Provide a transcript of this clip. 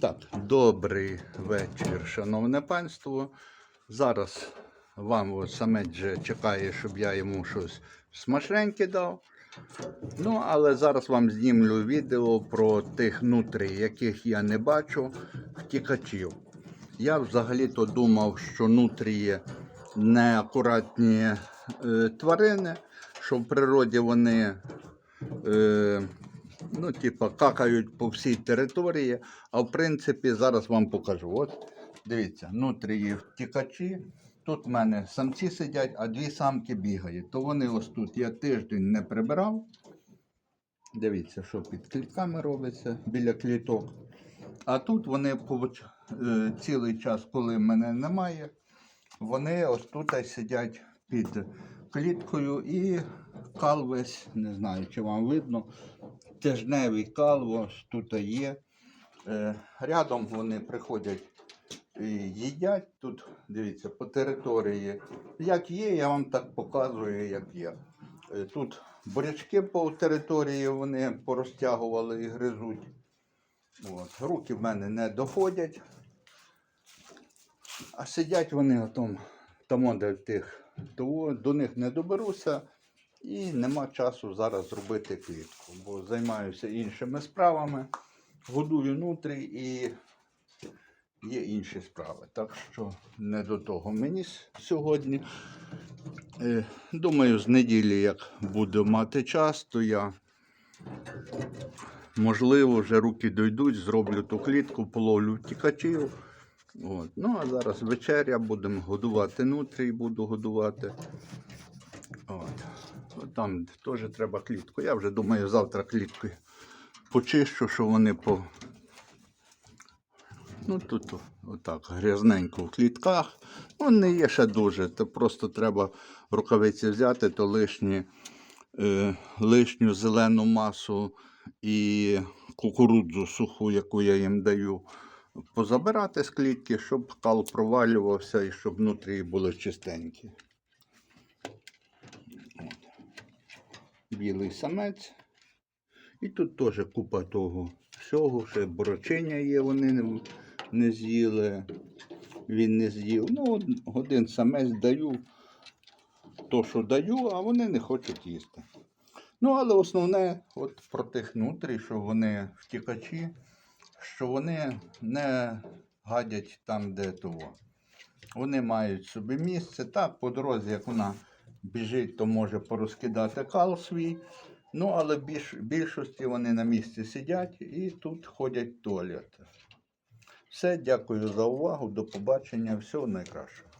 Так, добрий вечір, шановне панство. Зараз вам от чекає, щоб я йому щось смачненьке дав. Ну, але зараз вам знімлю відео про тих нутрій, яких я не бачу, втікачів. Я взагалі-то думав, що нутрії неакуратні е, тварини, що в природі вони е, ну, типа, какають по всій території. А в принципі, зараз вам покажу. От, дивіться, нутрії втікачі. Тут в мене самці сидять, а дві самки бігають. То вони ось тут я тиждень не прибирав. Дивіться, що під клітками робиться біля кліток. А тут вони е, цілий час, коли мене немає, вони ось тут сидять під кліткою і кал весь, не знаю, чи вам видно, тижневий кал тут є. Е, Рядом вони приходять і їдять тут, дивіться, по території. Як є, я вам так показую, як є. Е, Тут бурячки по території вони порозтягували і гризуть. От. Руки в мене не доходять. А сидять вони там, там де тих, того до них не доберуся. І нема часу зараз зробити клітку, бо займаюся іншими справами, годую нутрі і є інші справи. Так що не до того мені сьогодні. Е, Думаю, з неділі, як буду мати час, то я можливо вже руки дойдуть, зроблю ту клітку, половлю втікачів. От. Ну, а зараз вечеря, будемо годувати нутрій, буду годувати. От. Там теж треба клітку. Я вже думаю, завтра клітку почищу, що вони по. Ну тут отак грязненько в клітках. Ну, не є ще дуже. То просто треба рукавиці взяти, то лишні, е, лишню зелену масу і кукурудзу суху, яку я їм даю, позабирати з клітки, щоб кал провалювався і щоб внутрі були чистенькі. Білий самець. І тут теж купа того всього, ще борочиня є, вони не, не з'їли. Він не з'їв. Ну, один самець даю, то, що даю, а вони не хочуть їсти. Ну, але основне, от про тих нутрій, що вони втікачі, що вони не гадять там, де того. Вони мають собі місце. Так, по дорозі, як вона біжить, то може порозкидати кал свій. Ну, але більш, більшості вони на місці сидять і тут ходять в туалет. Все, дякую за увагу. До побачення. Всього найкращого.